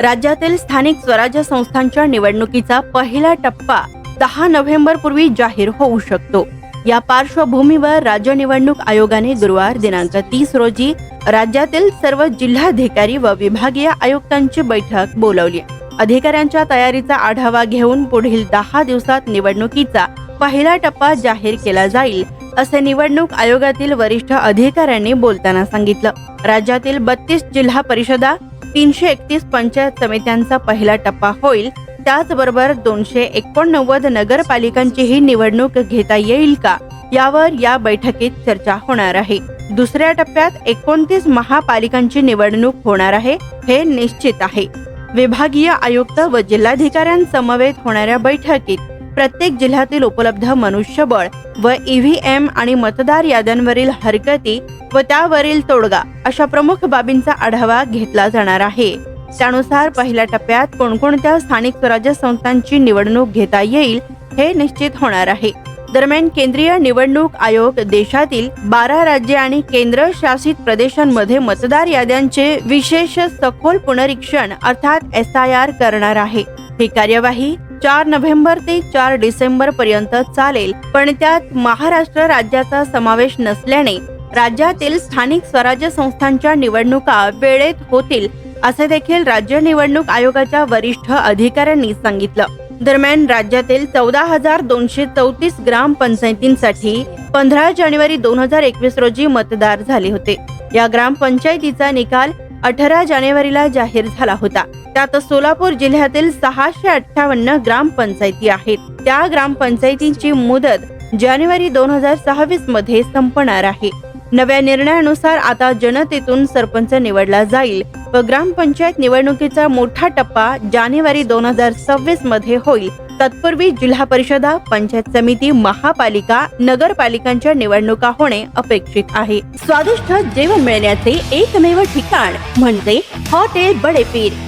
राज्यातील स्थानिक स्वराज्य संस्थांच्या निवडणुकीचा पहिला टप्पा दहा नोव्हेंबर पूर्वी जाहीर होऊ शकतो. या पार्श्वभूमीवर राज्य निवडणूक आयोगाने गुरुवार दिनांक तीस रोजी राज्यातील सर्व जिल्हाधिकारी व विभागीय आयुक्तांची बैठक बोलावली. अधिकाऱ्यांच्या तयारीचा आढावा घेऊन पुढील दहा दिवसात निवडणुकीचा पहिला टप्पा जाहीर केला जाईल असे निवडणूक आयोगातील वरिष्ठ अधिकाऱ्यांनी बोलताना सांगितलं. राज्यातील बत्तीस जिल्हा परिषदा तीनशे एकतीस पंचायत समित्यांचा पहिला टप्पा होईल. त्याचबरोबर दोनशे एकोणनव्वद नगरपालिकांचीही निवडणूक घेता येईल का? यावर या बैठकीत चर्चा होणार आहे. दुसऱ्या टप्प्यात एकोणतीस महापालिकांची निवडणूक होणार आहे हे निश्चित आहे. विभागीय आयुक्त व जिल्हाधिकाऱ्यांसमवेत होणाऱ्या बैठकीत प्रत्येक जिल्ह्यातील उपलब्ध मनुष्यबळ व ईव्हीएम आणि मतदार याद्यांवरील हरकती व त्यावरील तोडगा अशा प्रमुख बाबींचा आढावा घेतला जाणार आहे. त्यानुसार पहिल्या टप्प्यात कोणकोणत्या स्थानिक स्वराज्य संस्थांची निवडणूक घेता येईल हे निश्चित होणार आहे. दरम्यान केंद्रीय निवडणूक आयोग देशातील बारा राज्ये आणि केंद्र शासित प्रदेशांमध्ये मतदार याद्यांचे विशेष सखोल पुनरीक्षण अर्थात एस आय आर करणार आहे. ही कार्यवाही चार नोव्हेंबर ते चार डिसेंबर पर्यंत चालेल पण त्यात महाराष्ट्र राज्याचा समावेश नसल्याने राज्यातील स्थानिक स्वराज्य संस्थांच्या निवडणुका वेळेत होतील असे देखील राज्य निवडणूक आयोगाच्या वरिष्ठ अधिकाऱ्यांनी सांगितलं. दरम्यान राज्यातील चौदा हजार दोनशे चौतीस ग्रामपंचायतींसाठी पंधरा जानेवारी दोन हजार एकवीस रोजी मतदार झाले होते. या ग्रामपंचायतीचा निकाल अठरा जानेवारीला जाहीर झाला होता. त्यात सोलापूर जिल्ह्यातील सहाशे अठ्ठावन्न ग्रामपंचायती आहेत. त्या ग्रामपंचायतींची मुदत जानेवारी दोन हजार सहावीसमध्ये संपणार आहे. नव्या निर्णयानुसार आता जनतेतून सरपंच निवडला जाईल व ग्रामपंचायत निवडणुकीचा मोठा टप्पा जानेवारी दोन हजार सव्वीसमध्ये होईल. तत्पूर्वी जिल्हा परिषदा पंचायत समिती महापालिका नगरपालिकांच्या निवडणुका होणे अपेक्षित आहे. स्वादिष्ट जेवण मिळण्याचे एकमेव ठिकाण म्हणजे हॉटेल बडेपीर.